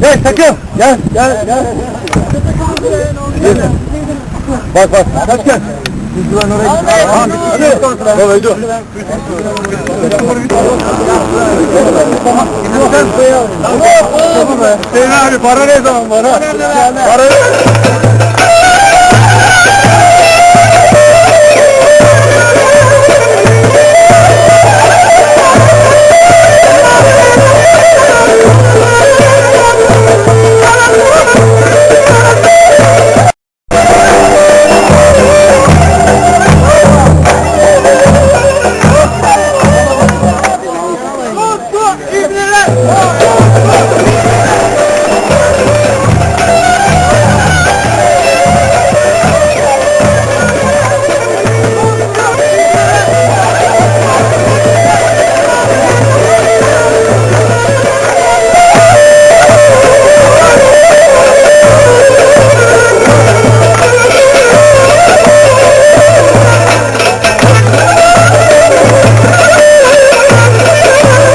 Gel takım. Gel gel gel. Bak bak. Kaç gel. Biz duran oraya gidelim. Tamam hadi. Baba dur. Hüseyin abi para ne zaman bana? Para ne? باذن الله